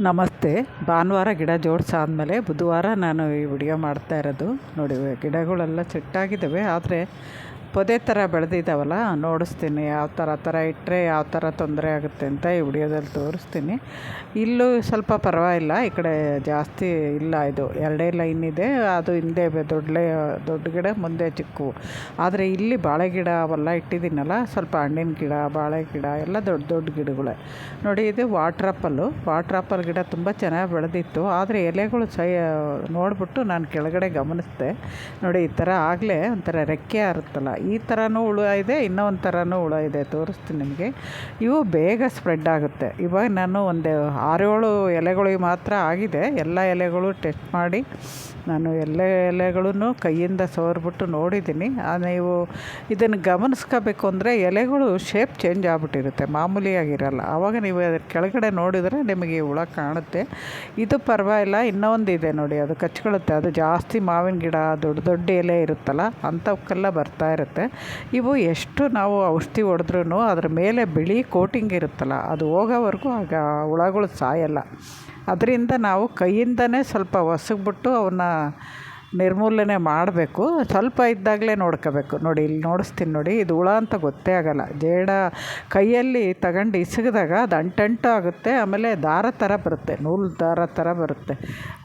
ನಮಸ್ತೆ. ಭಾನುವಾರ ಗಿಡ ಜೋಡಿಸಾದ್ಮೇಲೆ ಬುಧವಾರ ನಾನು ಈ ವಿಡಿಯೋ ಮಾಡ್ತಾ ಇರೋದು. ನೋಡಿ ಗಿಡಗಳೆಲ್ಲ ಸೆಟ್ಟಾಗಿದ್ದಾವೆ ಆದರೆ ಪೊದೆ ಥರ ಬೆಳೆದಿದ್ದಾವಲ್ಲ, ನೋಡಿಸ್ತೀನಿ ಯಾವ ಥರ ಥರ ಇಟ್ಟರೆ ಯಾವ ಥರ ತೊಂದರೆ ಆಗುತ್ತೆ ಅಂತ ಈ ವಿಡಿಯೋದಲ್ಲಿ ತೋರಿಸ್ತೀನಿ. ಇಲ್ಲೂ ಸ್ವಲ್ಪ ಪರವಾಗಿಲ್ಲ, ಈ ಕಡೆ ಜಾಸ್ತಿ ಇಲ್ಲ ಇದು. ಎರಡೇ ಲೈನ್ ಇದೆ, ಅದು ಹಿಂದೆ ದೊಡ್ಡ ದೊಡ್ಡ ಗಿಡ, ಮುಂದೆ ಚಿಕ್ಕವು ಆದರೆ ಇಲ್ಲಿ ಬಾಳೆ ಗಿಡ ಅವೆಲ್ಲ ಇಟ್ಟಿದ್ದೀನಲ್ಲ, ಸ್ವಲ್ಪ ಹಣ್ಣಿನ ಗಿಡ, ಬಾಳೆ ಗಿಡ, ಎಲ್ಲ ದೊಡ್ಡ ದೊಡ್ಡ ಗಿಡಗಳೇ. ನೋಡಿ, ಇದು ವಾಟ್ರ್ ಆಪಲ್ಲು ವಾಟ್ರ್ ಆಪಲ್ ಗಿಡ ತುಂಬ ಚೆನ್ನಾಗಿ ಬೆಳೆದಿತ್ತು. ಆದರೆ ಎಲೆಗಳು ಸೈ, ನೋಡಿಬಿಟ್ಟು ನಾನು ಕೆಳಗಡೆ ಗಮನಿಸಿದೆ. ನೋಡಿ, ಈ ಥರ ಆಗಲೇ ಒಂಥರ ರೆಕ್ಕೆ ಆರುತ್ತಲ್ಲ ಈ ಥರನೂ ಹುಳು ಇದೆ ಇನ್ನೂ ಒಂದು ಥರನೂ ಹುಳ ಇದೆ ತೋರಿಸ್ತೀನಿ ನಿಮಗೆ. ಇವು ಬೇಗ ಸ್ಪ್ರೆಡ್ ಆಗುತ್ತೆ. ಇವಾಗ ನಾನು ಒಂದು ಆರೇಳು ಎಲೆಗಳಿಗೆ ಮಾತ್ರ ಆಗಿದೆ. ಎಲ್ಲ ಎಲೆಗಳು ಟೆಸ್ಟ್ ಮಾಡಿ ನಾನು ಎಲ್ಲ ಎಲೆಗಳನ್ನೂ ಕೈಯಿಂದ ಸೋರ್ಬಿಟ್ಟು ನೋಡಿದ್ದೀನಿ. ನೀವು ಇದನ್ನು ಗಮನಿಸ್ಕೋಬೇಕು ಅಂದರೆ ಎಲೆಗಳು ಶೇಪ್ ಚೇಂಜ್ ಆಗ್ಬಿಟ್ಟಿರುತ್ತೆ, ಮಾಮೂಲಿಯಾಗಿರಲ್ಲ. ಆವಾಗ ನೀವು ಅದ್ರ ಕೆಳಗಡೆ ನೋಡಿದರೆ ನಿಮಗೆ ಹುಳ ಕಾಣುತ್ತೆ. ಇದು ಪರವಾಗಿಲ್ಲ, ಇನ್ನೊಂದು ಇದೆ ನೋಡಿ, ಅದು ಕಚ್ಕೊಳ್ಳುತ್ತೆ ಅದು ಜಾಸ್ತಿ ಮಾವಿನ ಗಿಡ, ದೊಡ್ಡ ದೊಡ್ಡ ಎಲೆ ಇರುತ್ತಲ್ಲ ಅಂಥವಕ್ಕೆಲ್ಲ ಬರ್ತಾ ಇರುತ್ತೆ. ಇವು ಎಷ್ಟು ನಾವು ಔಷಧಿ ಹೊಡೆದ್ರೂ ಅದ್ರ ಮೇಲೆ ಬಿಳಿ ಕೋಟಿಂಗ್ ಇರುತ್ತಲ್ಲ, ಅದು ಹೋಗೋವರೆಗೂ ಆಗ ಹುಳಗಳು ಸಾಯಲ್ಲ. ಅದರಿಂದ ನಾವು ಕೈಯಿಂದನೇ ಸ್ವಲ್ಪ ಒಸಗ್ಬಿಟ್ಟು ಅವನ್ನ ನಿರ್ಮೂಲನೆ ಮಾಡಬೇಕು. ಸ್ವಲ್ಪ ಇದ್ದಾಗಲೇ ನೋಡ್ಕೋಬೇಕು. ನೋಡಿ, ಇಲ್ಲಿ ನೋಡಿಸ್ತೀನಿ ನೋಡಿ, ಇದು ಹುಳ ಅಂತ ಗೊತ್ತೇ ಆಗೋಲ್ಲ. ಜೇಡ ಕೈಯಲ್ಲಿ ತಗೊಂಡು ಇಸಗಿದಾಗ ಅದು ಅಂಟಂಟು ಆಗುತ್ತೆ, ಆಮೇಲೆ ದಾರ ಥರ ಬರುತ್ತೆ, ನೂಲು ದಾರ ಥರ ಬರುತ್ತೆ.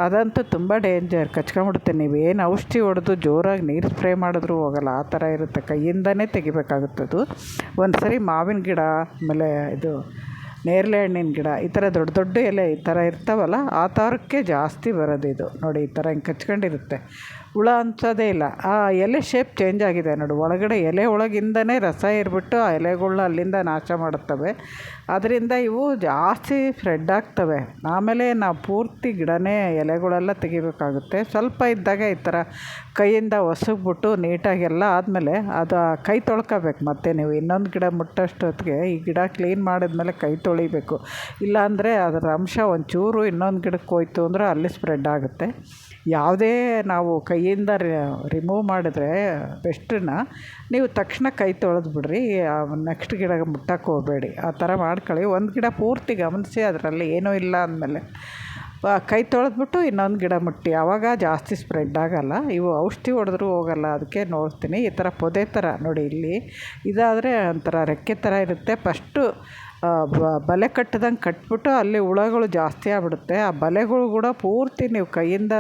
ಅದಂತೂ ತುಂಬ ಡೇಂಜರ್ ಕಚ್ಕೊಂಬಿಡುತ್ತೆ ನೀವು ಏನು ಔಷಧಿ ಹೊಡೆದು ಜೋರಾಗಿ ನೀರು ಸ್ಪ್ರೇ ಮಾಡಿದ್ರೂ ಹೋಗಲ್ಲ. ಆ ಥರ ಇರುತ್ತೆ. ಕೈಯಿಂದನೇ ತೆಗಿಬೇಕಾಗುತ್ತದು. ಒಂದು ಸರಿ ಮಾವಿನ ಗಿಡ, ಆಮೇಲೆ ಇದು ನೇರಳೆ ಹಣ್ಣಿನ ಗಿಡ, ಈ ಥರ ದೊಡ್ಡ ದೊಡ್ಡ ಎಲೆ ಈ ಥರ ಇರ್ತಾವಲ್ಲ, ಆ ಥರಕ್ಕೆ ಜಾಸ್ತಿ ಬರೋದು ಇದು ನೋಡಿ ಈ ಥರ ಹಿಂಗೆ ಕಚ್ಕೊಂಡಿರುತ್ತೆ. ಹುಳ ಅನ್ಸೋದೇ ಇಲ್ಲ. ಆ ಎಲೆ ಶೇಪ್ ಚೇಂಜ್ ಆಗಿದೆ ನೋಡು. ಒಳಗಡೆ ಎಲೆ ಒಳಗಿಂದನೇ ರಸ ಇರ್ಬಿಟ್ಟು ಆ ಎಲೆಗಳ್ನ ಅಲ್ಲಿಂದ ನಾಶ ಮಾಡುತ್ತವೆ. ಅದರಿಂದ ಇವು ಜಾಸ್ತಿ ಸ್ಪ್ರೆಡ್ ಆಗ್ತವೆ. ಆಮೇಲೆ ನಾವು ಪೂರ್ತಿ ಗಿಡನೇ ಎಲೆಗಳೆಲ್ಲ ತೆಗಿಬೇಕಾಗುತ್ತೆ. ಸ್ವಲ್ಪ ಇದ್ದಾಗ ಈ ಥರ ಕೈಯಿಂದ ಒಸಗ್ಬಿಟ್ಟು ನೀಟಾಗಿ ಎಲ್ಲ ಆದಮೇಲೆ ಅದು ಕೈ ತೊಳ್ಕೋಬೇಕು. ಮತ್ತೆ ನೀವು ಇನ್ನೊಂದು ಗಿಡ ಮುಟ್ಟೋಷ್ಟೊತ್ತಿಗೆ ಈ ಗಿಡ ಕ್ಲೀನ್ ಮಾಡಿದ್ಮೇಲೆ ಕೈ ತೊಳಿಬೇಕು. ಇಲ್ಲಾಂದರೆ ಅದರ ಅಂಶ ಒಂಚೂರು ಇನ್ನೊಂದು ಗಿಡಕ್ಕೆ ಹೋಯ್ತು ಅಂದರೆ ಅಲ್ಲಿ ಸ್ಪ್ರೆಡ್ ಆಗುತ್ತೆ. ಯಾವುದೇ ನಾವು ಕೈಯಿಂದ ರಿಮೂವ್ ಮಾಡಿದ್ರೆ ಬೆಸ್ಟನ್ನ ನೀವು ತಕ್ಷಣ ಕೈ ತೊಳೆದು ಬಿಡ್ರಿ ನೆಕ್ಸ್ಟ್ ಗಿಡ ಮುಟ್ಟಕ್ಕೆ ಹೋಗಬೇಡಿ. ಆ ಥರ ಮಾಡ್ಕೊಳ್ಳಿ. ಒಂದು ಗಿಡ ಪೂರ್ತಿ ಗಮನಿಸಿ, ಅದರಲ್ಲಿ ಏನೂ ಇಲ್ಲ ಅಂದಮೇಲೆ. ಕೈ ತೊಳೆದ್ಬಿಟ್ಟು ಇನ್ನೊಂದು ಗಿಡ ಮುಟ್ಟಿ. ಆವಾಗ ಜಾಸ್ತಿ ಸ್ಪ್ರೆಡ್ ಆಗೋಲ್ಲ. ಇವು ಔಷಧಿ ಹೊಡೆದ್ರು ಹೋಗೋಲ್ಲ. ಅದಕ್ಕೆ ನೋಡ್ತೀನಿ. ಈ ಥರ ಪೊದೆ ಥರ ನೋಡಿ ಇಲ್ಲಿ. ಇದಾದರೆ ಒಂಥರ ರೆಕ್ಕೆ ಥರ ಇರುತ್ತೆ. ಫಸ್ಟು ಬಲೆ ಕಟ್ಟಿದಂಗೆ ಕಟ್ಬಿಟ್ಟು ಅಲ್ಲಿ ಹುಳಗಳು ಜಾಸ್ತಿ ಆಗ್ಬಿಡುತ್ತೆ. ಆ ಬಲೆಗಳು ಕೂಡ ಪೂರ್ತಿ ನೀವು ಕೈಯಿಂದ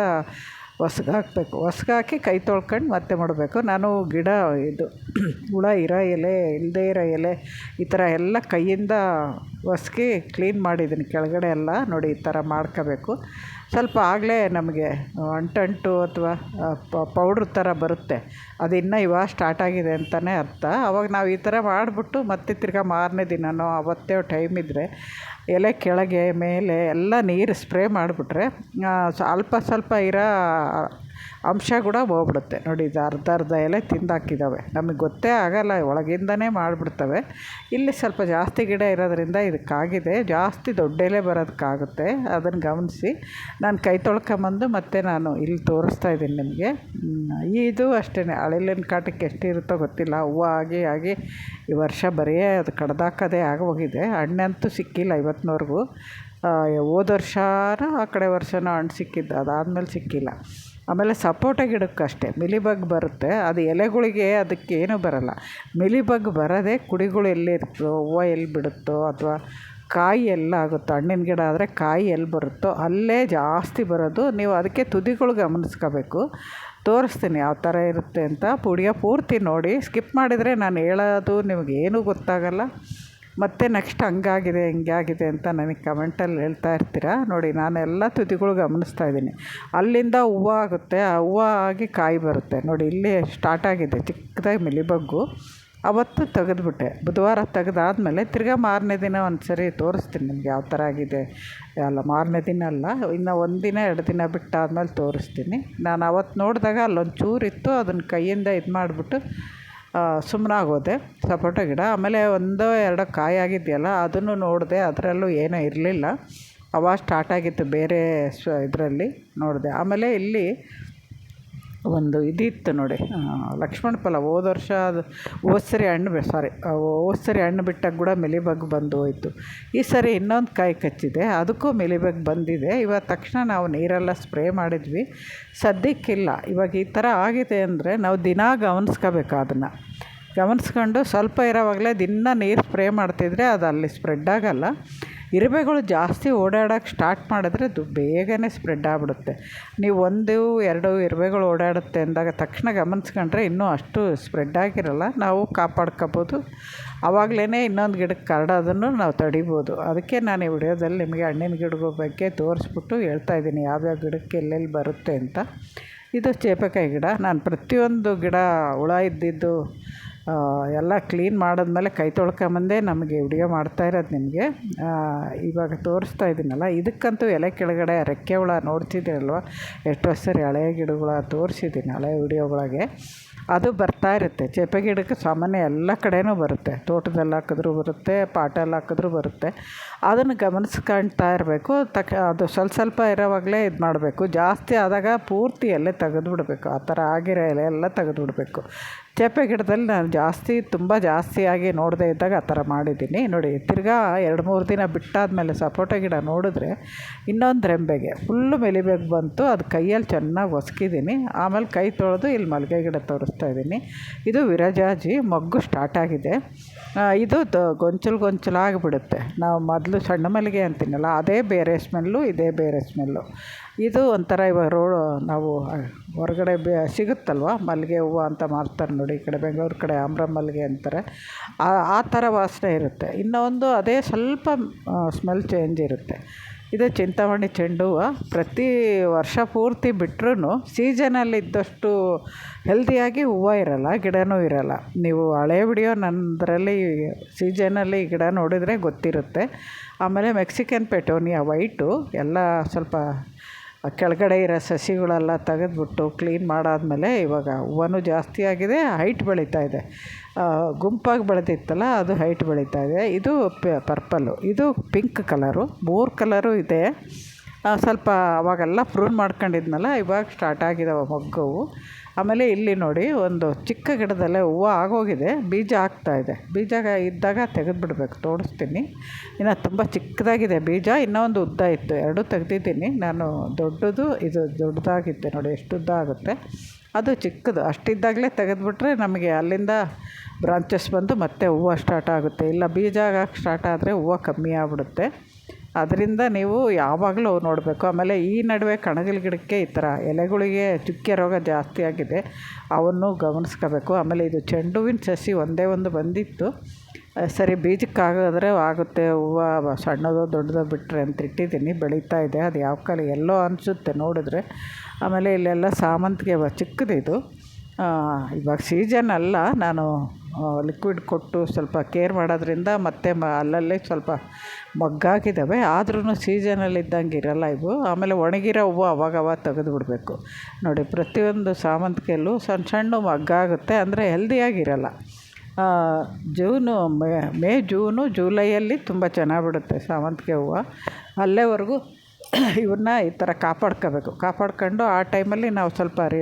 ಒಸ್ಗಾಕಬೇಕು. ಒಸ್ಗಾಕಿ ಕೈ ತೊಳ್ಕೊಂಡು ಮತ್ತೆ ಮಾಡಬೇಕು. ನಾನು ಗಿಡ, ಇದು ಹುಳ, ಇರೋ ಎಲೆ ಇಲ್ಲದೇ ಇರೋ ಎಲೆ, ಈ ಥರ ಎಲ್ಲ ಕೈಯಿಂದ ಹೊಸ್ಕಿ ಕ್ಲೀನ್ ಮಾಡಿದ್ದೀನಿ. ಕೆಳಗಡೆ ಎಲ್ಲ ನೋಡಿ ಈ ಥರ ಮಾಡ್ಕೋಬೇಕು. ಸ್ವಲ್ಪ ಆಗಲೇ ನಮಗೆ ಅಂಟಂಟು ಅಥವಾ ಪೌಡ್ರ್ ಥರ ಬರುತ್ತೆ. ಅದು ಇನ್ನೂ ಇವಾಗ ಸ್ಟಾರ್ಟ್ ಆಗಿದೆ ಅಂತಲೇ ಅರ್ಥ. ಅವಾಗ ನಾವು ಈ ಥರ ಮಾಡಿಬಿಟ್ಟು ಮತ್ತೆ ತಿರ್ಗಾ ಮಾರನೇ ದಿನವೋ ಅವತ್ತೇ ಟೈಮ್ ಇದ್ದರೆ ಎಲೆ ಕೆಳಗೆ, ಮೇಲೆ ಎಲ್ಲ ನೀರು ಸ್ಪ್ರೇ ಮಾಡಿಬಿಟ್ರೆ ಅಲ್ಪ ಸ್ವಲ್ಪ ಇರೋ ಅಂಶ ಕೂಡ ಹೋಗ್ಬಿಡುತ್ತೆ. ನೋಡಿ, ಇದು ಅರ್ಧ ಅರ್ಧ ಎಲೆ ತಿಂದಾಕಿದ್ದಾವೆ ನಮಗೆ ಗೊತ್ತೇ ಆಗೋಲ್ಲ, ಒಳಗಿಂದನೇ ಮಾಡಿಬಿಡ್ತವೆ. ಇಲ್ಲಿ ಸ್ವಲ್ಪ ಜಾಸ್ತಿ ಗಿಡ ಇರೋದ್ರಿಂದ ಇದಕ್ಕಾಗಿದೆ. ಜಾಸ್ತಿ ದೊಡ್ಡ ಎಲೆ ಬರೋದಕ್ಕಾಗುತ್ತೆ ಅದನ್ನು ಗಮನಿಸಿ. ನಾನು ಕೈ ತೊಳ್ಕೊಂಬಂದು ಮತ್ತೆ ನಾನು ಇಲ್ಲಿ ತೋರಿಸ್ತಾ ಇದ್ದೀನಿ ನಿಮಗೆ. ಇದು ಅಷ್ಟೇ ಅಳಿಲಿನ ಕಾಟಕ್ಕೆ ಎಷ್ಟಿರುತ್ತೋ ಗೊತ್ತಿಲ್ಲ. ಹೂವು ಆಗಿ ಆಗಿ ಈ ವರ್ಷ ಬರೀ ಅದು ಕಡ್ದಾಕೋದೇ ಆಗೋಗಿದೆ. ಹಣ್ಣಂತೂ ಸಿಕ್ಕಿಲ್ಲ ಇವತ್ತಿನವರೆಗೂ ಹೋದ ವರ್ಷನೂ ಆ ಕಡೆ ವರ್ಷನೂ ಹಣ್ಣು ಸಿಕ್ಕಿದ್ದು, ಅದಾದಮೇಲೆ ಸಿಕ್ಕಿಲ್ಲ. ಆಮೇಲೆ ಸಪೋಟ ಗಿಡಕ್ಕೆ ಅಷ್ಟೇ ಮಿಲಿಬಗ್ ಬರುತ್ತೆ. ಅದು ಎಲೆಗಳಿಗೆ ಅದಕ್ಕೆ ಏನೂ ಬರೋಲ್ಲ. ಮಿಲಿಬಗ್ ಬರೋದೇ ಕುಡಿಗಳು ಎಲ್ಲಿರ್ತೋ, ಹೂವು ಎಲ್ಲಿ ಬಿಡುತ್ತೋ ಅಥವಾ ಕಾಯಿ ಎಲ್ಲ ಆಗುತ್ತೋ, ಹಣ್ಣಿನ ಗಿಡ ಆದರೆ ಕಾಯಿ ಎಲ್ಲಿ ಬರುತ್ತೋ ಅಲ್ಲೇ ಜಾಸ್ತಿ ಬರೋದು. ನೀವು ಅದಕ್ಕೆ ತುದಿಗಳು ಗಮನಿಸ್ಕೋಬೇಕು. ತೋರಿಸ್ತೀನಿ ಯಾವ ಥರ ಇರುತ್ತೆ ಅಂತ. ಪುಡಿಯೋ ಪೂರ್ತಿ ನೋಡಿ. ಸ್ಕಿಪ್ ಮಾಡಿದರೆ ನಾನು ಹೇಳೋದು ನಿಮಗೇನೂ ಗೊತ್ತಾಗಲ್ಲ. ಮತ್ತು ನೆಕ್ಸ್ಟ್ ಹಂಗಾಗಿದೆ ಹಿಂಗಾಗಿದೆ ಅಂತ ನನಗೆ ಕಮೆಂಟಲ್ಲಿ ಹೇಳ್ತಾ ಇರ್ತೀರ? ನೋಡಿ, ನಾನು ಎಲ್ಲ ತುದಿಗಳು ಗಮನಿಸ್ತಾ ಇದ್ದೀನಿ. ಅಲ್ಲಿಂದ ಹೂವು ಆಗುತ್ತೆ, ಆ ಹೂವು ಆಗಿ ಕಾಯಿ ಬರುತ್ತೆ. ನೋಡಿ, ಇಲ್ಲಿ ಸ್ಟಾರ್ಟ್ ಆಗಿದೆ, ಚಿಕ್ಕದಾಗಿ ಮಿಲಿಬಗ್ಗು. ಅವತ್ತು ತೆಗೆದ್ಬಿಟ್ಟೆ. ಬುಧವಾರ ತೆಗೆದಾದ್ಮೇಲೆ ತಿರ್ಗಾ ಮಾರನೇ ದಿನ ಒಂದು ಸರಿ ತೋರಿಸ್ತೀನಿ ನಿಮ್ಗೆ ಯಾವ ಥರ ಆಗಿದೆ. ಅಲ್ಲ, ಮಾರನೇ ದಿನ ಅಲ್ಲ, ಇನ್ನು ಒಂದು ದಿನ, ಎರಡು ದಿನ ಬಿಟ್ಟಾದ್ಮೇಲೆ ತೋರಿಸ್ತೀನಿ. ನಾನು ಅವತ್ತು ನೋಡಿದಾಗ ಅಲ್ಲೊಂದು ಚೂರಿತ್ತು ಅದನ್ನು ಕೈಯಿಂದ ಇದು ಮಾಡಿಬಿಟ್ಟು ಸುಮ್ಮನಾಗೋದೆ ಸಪೋಟ ಗಿಡ. ಆಮೇಲೆ ಒಂದೋ ಎರಡೋ ಕಾಯಿ ಆಗಿದೆಯಲ್ಲ, ಅದನ್ನು ನೋಡಿದೆ, ಅದರಲ್ಲೂ ಏನೂ ಇರಲಿಲ್ಲ. ಅವಾಗ ಸ್ಟಾರ್ಟ್ ಆಗಿತ್ತು ಬೇರೆ ಸ್ ಇದರಲ್ಲಿ ನೋಡಿದೆ. ಆಮೇಲೆ ಇಲ್ಲಿ ಒಂದು ಇದಿತ್ತು ನೋಡಿ. ಲಕ್ಷ್ಮಣ ಫಲ ಹೋದ ವರ್ಷ ಅದು ಓಸರಿ ಸರಿ ಹಣ್ಣು ಸಾರಿ ಹೋದ ಸರಿ ಹಣ್ಣು ಬಿಟ್ಟಾಗ ಕೂಡ ಮಿಲಿಬಗ್ ಬಂದು ಹೋಯಿತು. ಈ ಸರಿ ಇನ್ನೊಂದು ಕಾಯಿ ಕಚ್ಚಿದೆ. ಅದಕ್ಕೂ ಮಿಲಿಬಗ್ ಬಂದಿದೆ. ಇವಾಗ ತಕ್ಷಣ ನಾವು ನೀರೆಲ್ಲ ಸ್ಪ್ರೇ ಮಾಡಿದ್ವಿ. ಸದ್ಯಕ್ಕಿಲ್ಲ. ಇವಾಗ ಈ ಥರ ಆಗಿದೆ ಅಂದರೆ ನಾವು ದಿನ ಗಮನಿಸ್ಕೋಬೇಕು ಅದನ್ನು. ಗಮನಿಸ್ಕೊಂಡು ಸ್ವಲ್ಪ ಇರೋವಾಗಲೇ ದಿನ ನೀರು ಸ್ಪ್ರೇ ಮಾಡ್ತಿದ್ರೆ ಅದು ಅಲ್ಲಿ ಸ್ಪ್ರೆಡ್ ಆಗೋಲ್ಲ. ಇರುವೆಗಳು ಜಾಸ್ತಿ ಓಡಾಡಕ್ಕೆ ಸ್ಟಾರ್ಟ್ ಮಾಡಿದ್ರೆ ಅದು ಬೇಗನೆ ಸ್ಪ್ರೆಡ್ ಆಗ್ಬಿಡುತ್ತೆ. ನೀವು ಒಂದು, ಎರಡು ಇರುವೆಗಳು ಓಡಾಡುತ್ತೆ ಅಂದಾಗ ತಕ್ಷಣ ಗಮನಿಸ್ಕೊಂಡ್ರೆ ಇನ್ನೂ ಅಷ್ಟು ಸ್ಪ್ರೆಡ್ ಆಗಿರಲ್ಲ. ನಾವು ಕಾಪಾಡ್ಕೋಬೋದು. ಆವಾಗಲೇ ಇನ್ನೊಂದು ಗಿಡಕ್ಕೆ ಕರಡೋದನ್ನು ನಾವು ತಡಿಬೋದು. ಅದಕ್ಕೆ ನಾನು ಈ ವಿಡಿಯೋದಲ್ಲಿ ನಿಮಗೆ ಹಣ್ಣಿನ ಗಿಡಗಳ ಬಗ್ಗೆ ತೋರಿಸ್ಬಿಟ್ಟು ಹೇಳ್ತಾ ಇದ್ದೀನಿ. ಯಾವ್ಯಾವ ಗಿಡಕ್ಕೆ ಎಲ್ಲೆಲ್ಲಿ ಬರುತ್ತೆ ಅಂತ. ಇದು ಚೇಪೆಕಾಯಿ ಗಿಡ. ನಾನು ಪ್ರತಿಯೊಂದು ಗಿಡ ಹುಳ ಇದ್ದಿದ್ದು ಎಲ್ಲ ಕ್ಲೀನ್ ಮಾಡಿದ್ಮೇಲೆ ಕೈ ತೊಳ್ಕೊಂಬಂದೇ ನಮಗೆ ವಿಡಿಯೋ ಮಾಡ್ತಾ ಇರೋದು ನಿಮಗೆ. ಇವಾಗ ತೋರಿಸ್ತಾ ಇದ್ದೀನಲ್ಲ, ಇದಕ್ಕಂತೂ ಎಲೆ ಕೆಳಗಡೆ ರೆಕ್ಕೆ ಹುಳ ನೋಡ್ತಿದ್ದೀರಲ್ವ? ಎಷ್ಟೋ ಸರಿ ಹಳೆಯ ಗಿಡಗಳ ತೋರಿಸಿದ್ದೀನಿ ಹಳೆಯ ವಿಡಿಯೋಗಳಿಗೆ. ಅದು ಬರ್ತಾ ಇರುತ್ತೆ. ಚೇಪೆ ಗಿಡಕ್ಕೆ ಸಾಮಾನ್ಯ ಎಲ್ಲ ಕಡೆಯೂ ಬರುತ್ತೆ. ತೋಟದಲ್ಲಿ ಹಾಕಿದ್ರೂ ಬರುತ್ತೆ, ಪಾಟಲ್ಲಿ ಹಾಕಿದ್ರೂ ಬರುತ್ತೆ. ಅದನ್ನು ಗಮನಿಸ್ಕೊಳ್ತಾ ಇರಬೇಕು. ತಕ್ಕ ಅದು ಸ್ವಲ್ಪ ಸ್ವಲ್ಪ ಇರೋವಾಗಲೇ ಇದು ಮಾಡಬೇಕು. ಜಾಸ್ತಿ ಆದಾಗ ಪೂರ್ತಿ ಎಲೆ ತೆಗೆದು ಬಿಡಬೇಕು ಆ ಥರ ಆಗಿರೋ ಎಲೆ ಎಲ್ಲ ತೆಗೆದು ಬಿಡಬೇಕು ಚೇಪೆ ಗಿಡದಲ್ಲಿ ನಾನು ಜಾಸ್ತಿ, ತುಂಬ ಜಾಸ್ತಿಯಾಗಿ ನೋಡದೆ ಇದ್ದಾಗ ಆ ಥರ ಮಾಡಿದ್ದೀನಿ. ನೋಡಿ, ತಿರ್ಗಾ ಎರಡು ಮೂರು ದಿನ ಬಿಟ್ಟಾದಮೇಲೆ ಸಪೋಟ ಗಿಡ ನೋಡಿದ್ರೆ ಇನ್ನೊಂದು ರೆಂಬೆಗೆ ಫುಲ್ಲು ಮೆಲಿಬೇಕು ಬಂತು. ಅದು ಕೈಯಲ್ಲಿ ಚೆನ್ನಾಗಿ ಒಸ್ಕಿದ್ದೀನಿ. ಆಮೇಲೆ ಕೈ ತೊಳೆದು ಇಲ್ಲಿ ಮಲ್ಲಿಗೆ ಗಿಡ ತೋರಿಸ್ತಾ ಇದ್ದೀನಿ. ಇದು ವಿರಜಾಜಿ ಮೊಗ್ಗು ಸ್ಟಾರ್ಟ್ ಆಗಿದೆ. ಇದು ಗೊಂಚಲು ಗೊಂಚಲಾಗಿಬಿಡುತ್ತೆ. ನಾವು ಮೊದಲು ಸಣ್ಣ ಮಲ್ಲಿಗೆ ಅಂತೀನಲ್ಲ, ಅದೇ ಬೇರೆ ಸ್ಮೆಲ್ಲು, ಇದೇ ಬೇರೆ ಸ್ಮೆಲ್ಲು. ಇದು ಒಂಥರ ಇವಾಗ ರೋ ನಾವು ಹೊರಗಡೆ ಬೆ, ಸಿಗುತ್ತಲ್ವ? ಮಲ್ಲಿಗೆ ಹೂವು ಅಂತ ಮಾರ್ತಾರೆ ನೋಡಿ, ಈ ಕಡೆ ಬೆಂಗಳೂರು ಕಡೆ ಆಮ್ರ ಮಲ್ಲಿಗೆ ಅಂತಾರೆ. ಆ ಥರ ವಾಸನೆ ಇರುತ್ತೆ. ಇನ್ನೊಂದು ಅದೇ ಸ್ವಲ್ಪ ಸ್ಮೆಲ್ ಚೇಂಜ್ ಇರುತ್ತೆ. ಇದು ಚಿಂತಾಮಣಿ ಚೆಂಡು ಹೂವು ಪ್ರತಿ ವರ್ಷ ಪೂರ್ತಿ ಬಿಟ್ರೂ ಸೀಸನಲ್ಲಿ ಇದ್ದಷ್ಟು ಹೆಲ್ದಿಯಾಗಿ ಹೂವು ಇರೋಲ್ಲ ಗಿಡವೂ ಇರೋಲ್ಲ. ನೀವು ಹಳೆ ವಿಡಿಯೋ ನನ್ನದರಲ್ಲಿ ಸೀಸನಲ್ಲಿ ಗಿಡ ನೋಡಿದರೆ ಗೊತ್ತಿರುತ್ತೆ. ಆಮೇಲೆ ಮೆಕ್ಸಿಕನ್ ಪೆಟೋನಿಯಾ ವೈಟು, ಎಲ್ಲ ಸ್ವಲ್ಪ ಕೆಳಗಡೆ ಇರೋ ಸಸಿಗಳೆಲ್ಲ ತೆಗೆದ್ಬಿಟ್ಟು ಕ್ಲೀನ್ ಮಾಡಾದಮೇಲೆ ಇವಾಗ ಹೂವನೂ ಜಾಸ್ತಿ ಆಗಿದೆ ಹೈಟ್ ಬೆಳೀತಾ ಇದೆ. ಗುಂಪಾಗಿ ಬೆಳೆದಿತ್ತಲ್ಲ, ಅದು ಹೈಟ್ ಬೆಳೀತಾ ಇದೆ. ಇದು ಪರ್ಪಲ್ಲು ಇದು ಪಿಂಕ್ ಕಲರು ಮೂರು ಕಲರು ಇದೆ. ಸ್ವಲ್ಪ ಅವಾಗೆಲ್ಲ ಪ್ರೂನ್ ಮಾಡ್ಕೊಂಡಿದ್ನಲ್ಲ, ಇವಾಗ ಸ್ಟಾರ್ಟ್ ಆಗಿದಾವೆ ಮೊಗ್ಗವು. ಆಮೇಲೆ ಇಲ್ಲಿ ನೋಡಿ ಒಂದು ಚಿಕ್ಕ ಗಿಡದಲ್ಲೇ ಹೂವು ಆಗೋಗಿದೆ, ಬೀಜ ಆಗ್ತಾಯಿದೆ ಬೀಜ ಇದ್ದಾಗ ತೆಗೆದುಬಿಡ್ಬೇಕು, ತೋಡಿಸ್ತೀನಿ. ಇನ್ನು ತುಂಬ ಚಿಕ್ಕದಾಗಿದೆ ಬೀಜ, ಇನ್ನೂ ಒಂದು ಉದ್ದ ಇತ್ತು, ಎರಡೂ ತೆಗೆದಿದ್ದೀನಿ. ನಾನು ದೊಡ್ಡದು, ಇದು ದೊಡ್ಡದಾಗಿತ್ತು ನೋಡಿ, ಎಷ್ಟು ಉದ್ದ ಆಗುತ್ತೆ. ಅದು ಚಿಕ್ಕದು, ಅಷ್ಟಿದ್ದಾಗಲೇ ತೆಗೆದುಬಿಟ್ರೆ ನಮಗೆ ಅಲ್ಲಿಂದ ಬ್ರಾಂಚಸ್ ಬಂದು ಮತ್ತೆ ಹೂವು ಸ್ಟಾರ್ಟ್ ಆಗುತ್ತೆ. ಇಲ್ಲ, ಬೀಜ ಆಗಕ್ಕೆ ಸ್ಟಾರ್ಟ್ ಆದರೆ ಹೂವು ಕಮ್ಮಿ ಆಗ್ಬಿಡುತ್ತೆ. ಅದರಿಂದ ನೀವು ಯಾವಾಗಲೂ ನೋಡಬೇಕು. ಆಮೇಲೆ ಈ ನಡುವೆ ಕಣಗಿಲ್ ಗಿಡಕ್ಕೆ ಈ ಥರ ಎಲೆಗಳಿಗೆ ಚುಕ್ಕೆ ರೋಗ ಜಾಸ್ತಿ ಆಗಿದೆ, ಅವನ್ನು ಗಮನಿಸ್ಕೋಬೇಕು. ಆಮೇಲೆ ಇದು ಚೆಂಡು ಹೂವಿನ ಸಸಿ ಒಂದೇ ಒಂದು ಬಂದಿತ್ತು. ಸರಿ, ಬೀಜಕ್ಕಾಗಿದ್ರೆ ಆಗುತ್ತೆ. ಹೂವು ಸಣ್ಣದೋ ದೊಡ್ಡದೋ ಬಿಟ್ಟರೆ ಅಂತ ಇಟ್ಟಿದ್ದೀನಿ. ಬೆಳೀತಾ ಇದೆ. ಅದು ಯಾವ ಕಾಲ ಎಲ್ಲೋ ಅನಿಸುತ್ತೆ ನೋಡಿದ್ರೆ. ಆಮೇಲೆ ಇಲ್ಲೆಲ್ಲ ಸಾಮಂತಿಗೆ ಚಿಕ್ಕದಿದು. ಇವಾಗ ಸೀಸನ್ ಅಲ್ಲ. ನಾನು ಲಿಕ್ವಿಡ್ ಕೊಟ್ಟು ಸ್ವಲ್ಪ ಕೇರ್ ಮಾಡೋದ್ರಿಂದ ಮತ್ತೆ ಮ ಅಲ್ಲಲ್ಲಿ ಸ್ವಲ್ಪ ಮಗ್ಗಾಗಿದ್ದಾವೆ. ಆದ್ರೂ ಸೀಸನಲ್ಲಿ ಇದ್ದಂಗೆ ಇರೋಲ್ಲ ಇವು. ಆಮೇಲೆ ಒಣಗಿರೋ ಹೂವು ಅವಾಗವಾಗ ತೆಗೆದು ಬಿಡಬೇಕು. ನೋಡಿ, ಪ್ರತಿಯೊಂದು ಸಾಮಂತಿಗೆಯಲ್ಲೂ ಸಣ್ಣ ಸಣ್ಣ ಮೊಗ್ಗಾಗುತ್ತೆ. ಅಂದರೆ ಹೆಲ್ದಿಯಾಗಿರಲ್ಲ ಜೂನು ಮೇ ಮೇ ಜೂನು ಜೂಲೈಯಲ್ಲಿ ತುಂಬ ಚೆನ್ನಾಗಿ ಬಿಡುತ್ತೆ ಸಾಮಂತಿಗೆ ಹೂವು. ಅಲ್ಲೇವರೆಗೂ ಇವನ್ನ ಈ ಥರ ಕಾಪಾಡ್ಕೋಬೇಕು. ಕಾಪಾಡ್ಕೊಂಡು ಆ ಟೈಮಲ್ಲಿ ನಾವು ಸ್ವಲ್ಪ ರಿ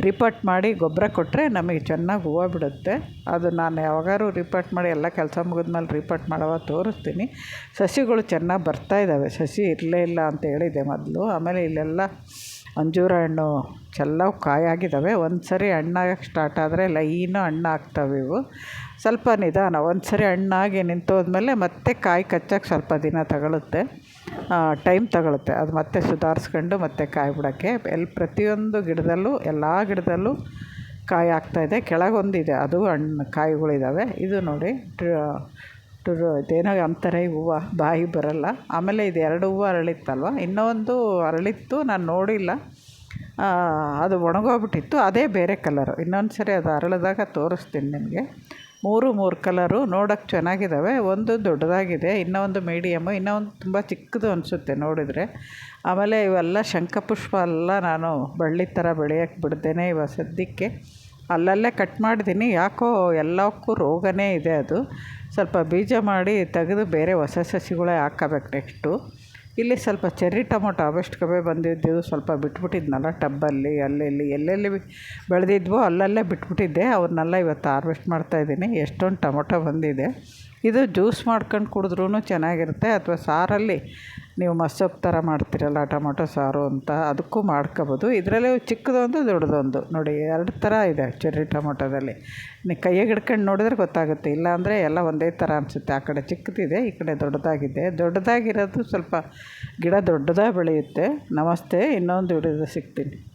ರಿಪೋರ್ಟ್ ಮಾಡಿ ಗೊಬ್ಬರ ಕೊಟ್ಟರೆ ನಮಗೆ ಚೆನ್ನಾಗಿ ಹೂವು ಬಿಡುತ್ತೆ. ಅದು ನಾನು ಯಾವಾಗಾದ್ರು ರಿಪೋರ್ಟ್ ಮಾಡಿ ಎಲ್ಲ ಕೆಲಸ ಮುಗಿದ್ಮೇಲೆ ರಿಪೋರ್ಟ್ ಮಾಡೋವಾಗ ತೋರಿಸ್ತೀನಿ. ಸಸಿಗಳು ಚೆನ್ನಾಗಿ ಬರ್ತಾಯಿದ್ದಾವೆ ಸಸಿ ಇರಲೇ ಇಲ್ಲ ಅಂತ ಹೇಳಿದೆ ಮೊದಲು. ಆಮೇಲೆ ಇಲ್ಲೆಲ್ಲ ಅಂಜೂರ ಹಣ್ಣು ಚೆಲ್ಲವು ಕಾಯಾಗಿದ್ದಾವೆ. ಒಂದು ಸರಿ ಹಣ್ಣಾಗಕ್ಕೆ ಸ್ಟಾರ್ಟ್ ಆದರೆ ಲೈನು ಹಣ್ಣು ಆಗ್ತವೆ ಇವು. ಸ್ವಲ್ಪ ನಿಧಾನ. ಒಂದು ಸರಿ ಹಣ್ಣಾಗಿ ನಿಂತೋದ್ಮೇಲೆ ಮತ್ತೆ ಕಾಯಿ ಕಚ್ಚಕ್ಕೆ ಸ್ವಲ್ಪ ದಿನ ತಗೊಳುತ್ತೆ. ಟೈಮ್ ತಗೊಳುತ್ತೆ. ಅದು ಮತ್ತೆ ಸುಧಾರಿಸ್ಕೊಂಡು ಮತ್ತೆ ಕಾಯಿ ಬಿಡೋಕ್ಕೆ ಎಲ್ಲಿ ಪ್ರತಿಯೊಂದು ಗಿಡದಲ್ಲೂ, ಎಲ್ಲ ಗಿಡದಲ್ಲೂ ಕಾಯಿ ಆಗ್ತಾಯಿದೆ ಕೆಳಗೊಂದಿದೆ. ಅದು ಹಣ್ಣು ಕಾಯಿಗಳಿದ್ದಾವೆ ಇದು ನೋಡಿ ಇದೇನೋ ಅಂತಾರೆ, ಈ ಹೂವು. ಬಾಯಿಗೆ ಬರೋಲ್ಲ. ಆಮೇಲೆ ಇದು ಎರಡು ಹೂವು ಅರಳಿತ್ತಲ್ವ? ಇನ್ನೊಂದು ಅರಳಿತ್ತು, ನಾನು ನೋಡಿಲ್ಲ. ಅದು ಒಣಗೋಗ್ಬಿಟ್ಟಿತ್ತು. ಅದೇ ಬೇರೆ ಕಲರು ಇನ್ನೊಂದು ಸರಿ ಅದು ಅರಳಿದಾಗ ತೋರಿಸ್ತೀನಿ ನಿಮಗೆ. ಮೂರು ಮೂರು ಕಲರು ನೋಡೋಕ್ಕೆ ಚೆನ್ನಾಗಿದ್ದಾವೆ. ಒಂದು ದೊಡ್ಡದಾಗಿದೆ ಇನ್ನೊಂದು ಮೀಡಿಯಮ್ಮು ಇನ್ನೂ ತುಂಬ ಚಿಕ್ಕದು ಅನಿಸುತ್ತೆ ನೋಡಿದರೆ. ಆಮೇಲೆ ಇವೆಲ್ಲ ಶಂಖಪುಷ್ಪ ಎಲ್ಲ ನಾನು ಬಳ್ಳಿ ಥರ ಬೆಳೆಯೋಕ್ಕೆ ಬಿಡ್ದೇನೆ ಇವಾಗ ಸದ್ಯಕ್ಕೆ. ಅಲ್ಲಲ್ಲೇ ಕಟ್ ಮಾಡಿದ್ದೀನಿ. ಯಾಕೋ ಎಲ್ಲಕ್ಕೂ ರೋಗನೇ ಇದೆ ಅದು. ಸ್ವಲ್ಪ ಬೀಜ ಮಾಡಿ ತೆಗೆದು ಬೇರೆ ಹೊಸ ಸಸಿಗಳೇ ಹಾಕಬೇಕು ನೆಕ್ಸ್ಟು. ಇಲ್ಲಿ ಸ್ವಲ್ಪ ಚೆರ್ರಿ ಟೊಮೊಟೊ ಅವಷ್ಟು ಕಬೇ ಬಂದಿದ್ದು ಸ್ವಲ್ಪ ಬಿಟ್ಬಿಟ್ಟಿದ್ನಲ್ಲ ಟಬ್ಬಲ್ಲಿ ಅಲ್ಲಿ ಇಲ್ಲಿ ಎಲ್ಲೆಲ್ಲಿ ಬೆಳೆದಿದ್ವೋ ಅಲ್ಲಲ್ಲೇ ಬಿಟ್ಬಿಟ್ಟಿದ್ದೆ. ಅವ್ರನ್ನೆಲ್ಲ ಇವತ್ತು ಹಾರ್ವೆಸ್ಟ್ ಮಾಡ್ತಾಯಿದ್ದೀನಿ ಎಷ್ಟೊಂದು ಟೊಮೊಟೊ ಬಂದಿದೆ. ಇದು ಜ್ಯೂಸ್ ಮಾಡ್ಕೊಂಡು ಕುಡಿದ್ರೂ ಚೆನ್ನಾಗಿರುತ್ತೆ. ಅಥವಾ ಸಾರಲ್ಲಿ ನೀವು ಮಸ್ಸೊಪ್ಪು ಥರ ಮಾಡ್ತೀರಲ್ಲ ಟೊಮೊಟೊ ಸಾರು ಅಂತ ಅದಕ್ಕೂ ಮಾಡ್ಕೋಬೋದು. ಇದರಲ್ಲಿ ಚಿಕ್ಕದೊಂದು, ದೊಡ್ಡದೊಂದು. ನೋಡಿ, ಎರಡು ಥರ ಇದೆ ಚೆರ್ರಿ ಟೊಮೊಟೊದಲ್ಲಿ. ನೀವು ಕೈಯಾಗೆ ಹಿಡ್ಕೊಂಡು ನೋಡಿದ್ರೆ ಗೊತ್ತಾಗುತ್ತೆ. ಇಲ್ಲಾಂದರೆ ಎಲ್ಲ ಒಂದೇ ಥರ ಅನಿಸುತ್ತೆ. ಆ ಕಡೆ ಚಿಕ್ಕದಿದೆ, ಈ ಕಡೆ ದೊಡ್ಡದಾಗಿದೆ. ದೊಡ್ಡದಾಗಿರೋದು ಸ್ವಲ್ಪ ಗಿಡ ದೊಡ್ಡದಾಗಿ ಬೆಳೆಯುತ್ತೆ. ನಮಸ್ತೆ, ಇನ್ನೊಂದು ಹಿಡಿದು ಸಿಗ್ತೀನಿ.